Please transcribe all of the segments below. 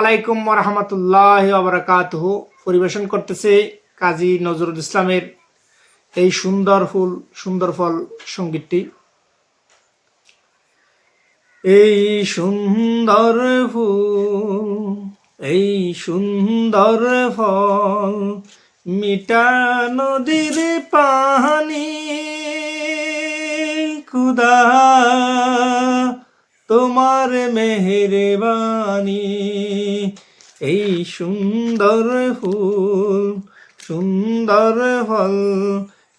আলাইকুম রহমতুল্লাহ আবরাকাতহ পরিবেশন করতেছে কাজী নজরুল ইসলামের এই সুন্দর ফুল, সুন্দর ফল সঙ্গীতটি। এই সুন্দর ফুল, এই সুন্দর ফল মিটা নদীর পানি খুদা তোমার মেহেরবানি। এই সুন্দর ফুল, সুন্দর ফল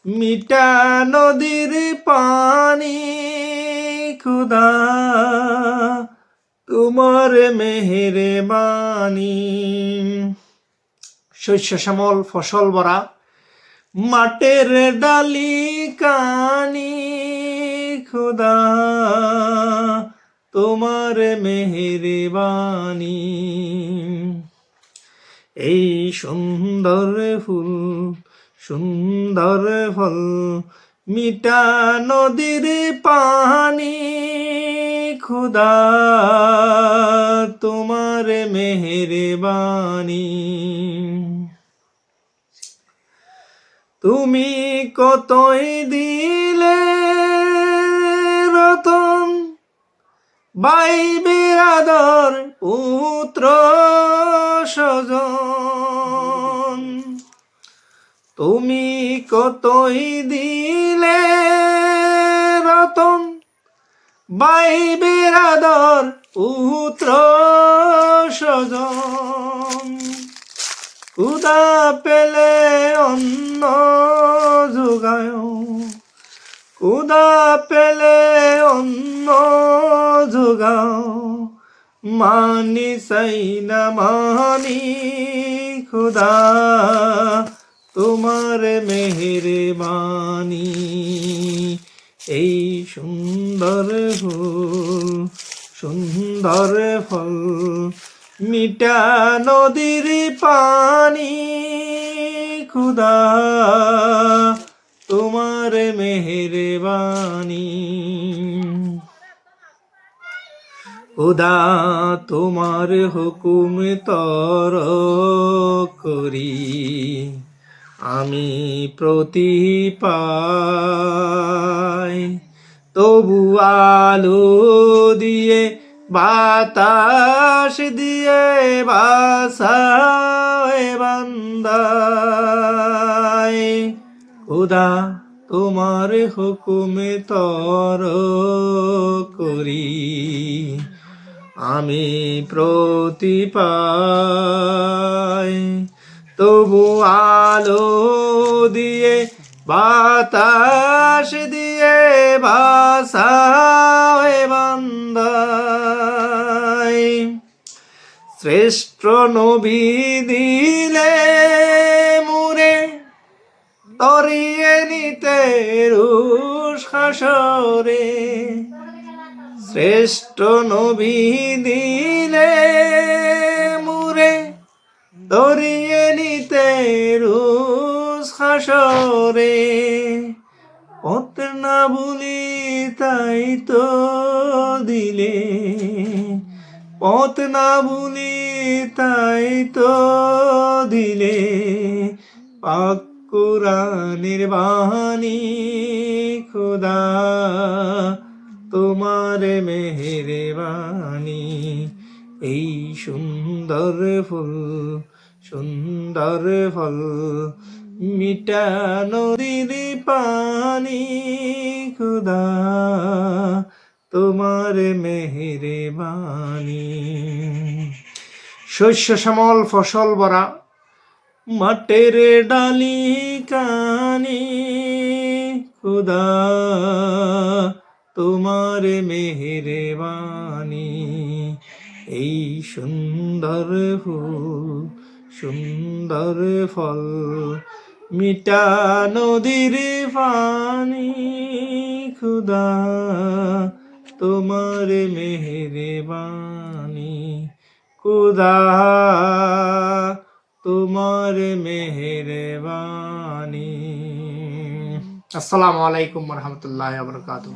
মিটা নদীর পানি। খুদা, তোমার মেহেরবানি। শস্য শ্যামল ফসল ভরা মাটের ডালি কানি। খুদা তোমার মেহেরবানি। এই সুন্দর ফুল, সুন্দর ফল মিটা নদীর পানি। খুদা, তোমার মেহেরবানি। তুমি কতই দিলে ভাই বিরাদর পুত্র সজন তুমি কতই দিলে রতন? ভাই বিরাদর পুত্র স্বজন উদা পেলে অন্ন যোগায় উদা পেলে অন্ন যোগাও। মানি চাই না মানি খুদা, তোমার মেহেরবানি। এই সুন্দর ফুল, সুন্দর ফল মিটা নদীর পানি খুদা। তোমার মেহেরবানি। খুদা তোমার হুকুম তর করি, আমি প্রতি পাই তবু আলো দিয়ে, বাতাস দিয়ে বাসায় বান্দায়। খুদা তোমার হুকুমে তর করি। আমি প্রতি তবু আলো দিয়ে, বাতাস দিয়ে বাসায় বান্দায় শ্রেষ্ঠ নবী দিলে মুরে তরিয়ে নিতে রুশ হাসরে। শ্রেষ্ঠ নবী দিলে মুরে তরিয়ে নিতে রুশ হাসরে। পথ না বলি তাই তো দিলে পথ না বলি তাই তো দিলে। পাক কোরআনের বাণী, খোদা, তোমার মেহেরবানি এই সুন্দর ফুল, সুন্দর ফল মিটা নদীর পানি, খুদা, তোমার মেহেরবানি শস্য, শ্যামল, ফসল ভরা মাটের ডালি কানি, খুদা, তোমার মেহেরবানি। এই সুন্দর ফুল, সুন্দর ফল মিটা নদীর পানি, খুদা, তোমার মেহেরবানি। খুদা তোমার মেহেরবানি। আসসালামু আলাইকুম রহমতুল্লাহ বরকাতুহ।